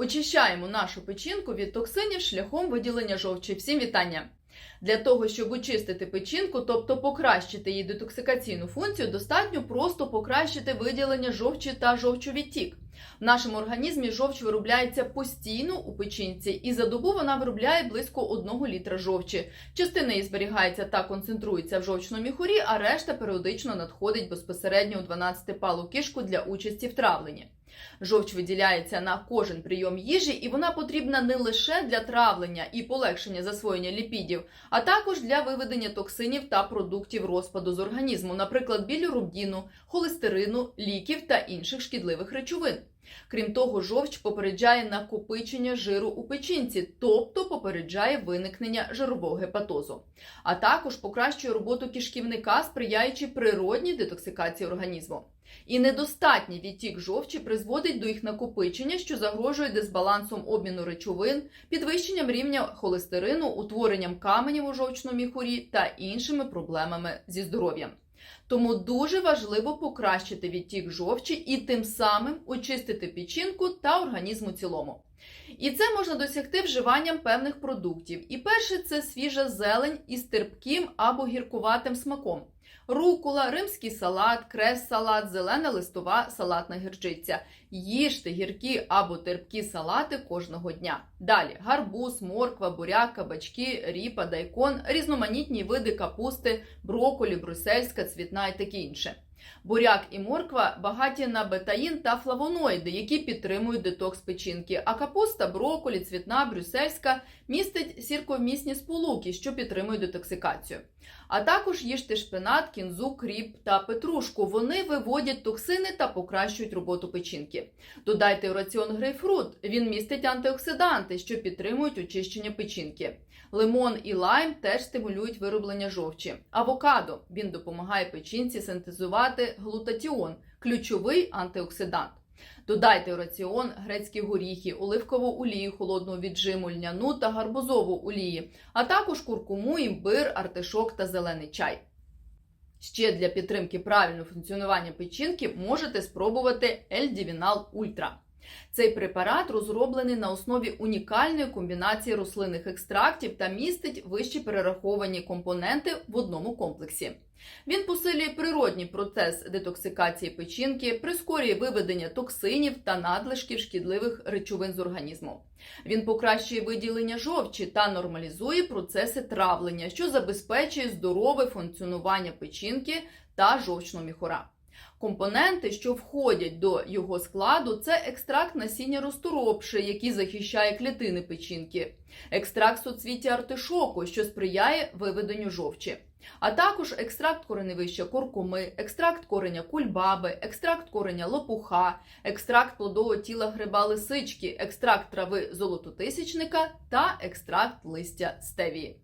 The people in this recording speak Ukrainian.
Очищаємо нашу печінку від токсинів шляхом виділення жовчі. Всім вітання! Для того, щоб очистити печінку, тобто покращити її детоксикаційну функцію, достатньо просто покращити виділення жовчі та жовчовідтік. В нашому організмі жовч виробляється постійно у печінці, і за добу вона виробляє близько 1 літра жовчі. Частина її зберігається та концентрується в жовчному міхурі, а решта періодично надходить безпосередньо у 12-палу кишку для участі в травленні. Жовч виділяється на кожен прийом їжі, і вона потрібна не лише для травлення і полегшення засвоєння ліпідів, а також для виведення токсинів та продуктів розпаду з організму, наприклад, білірубдіну, холестерину, ліків та інших шкідливих речовин. Крім того, жовч попереджає накопичення жиру у печінці, тобто попереджає виникнення жирового гепатозу, а також покращує роботу кишківника, сприяючи природній детоксикації організму. І недостатній відтік жовчі призводить до їх накопичення, що загрожує дисбалансом обміну речовин, підвищенням рівня холестерину, утворенням каменів у жовчному міхурі та іншими проблемами зі здоров'ям. Тому дуже важливо покращити відтік жовчі і тим самим очистити печінку та організм у цілому. І це можна досягти вживанням певних продуктів. І перше це свіжа зелень із терпким або гіркуватим смаком. Рукула, римський салат, крес-салат, зелена листова салатна гірчиця. Їжте гіркі або терпкі салати кожного дня. Далі гарбуз, морква, буряк, кабачки, ріпа, дайкон, різноманітні види капусти, броколі, брусельська, цвітна і таке інше. Буряк і морква багаті на бетаїн та флавоноїди, які підтримують детокс печінки. А капуста, броколі, цвітна, брюссельська містить сірковмісні сполуки, що підтримують детоксикацію. А також їжте шпинат, кінзу, кріп та петрушку. Вони виводять токсини та покращують роботу печінки. Додайте у раціон грейпфрут. Він містить антиоксиданти, що підтримують очищення печінки. Лимон і лайм теж стимулюють вироблення жовчі. Авокадо він допомагає печінці синтезувати глутатіон, ключовий антиоксидант. Додайте у раціон грецькі горіхи, оливкову олію, холодну віджиму, льняну та гарбузову олії, а також куркуму, імбир, артишок та зелений чай. Ще для підтримки правильного функціонування печінки можете спробувати Ельдівінал Ультра. Цей препарат розроблений на основі унікальної комбінації рослинних екстрактів та містить вищі перераховані компоненти в одному комплексі. Він посилює природній процес детоксикації печінки, прискорює виведення токсинів та надлишків шкідливих речовин з організму. Він покращує виділення жовчі та нормалізує процеси травлення, що забезпечує здорове функціонування печінки та жовчного міхура. Компоненти, що входять до його складу, це екстракт насіння розторопши, який захищає клітини печінки, екстракт суцвіття артишоку, що сприяє виведенню жовчі, а також екстракт кореневища куркуми, екстракт кореня кульбаби, екстракт кореня лопуха, екстракт плодового тіла гриба лисички, екстракт трави золототисячника та екстракт листя стевії.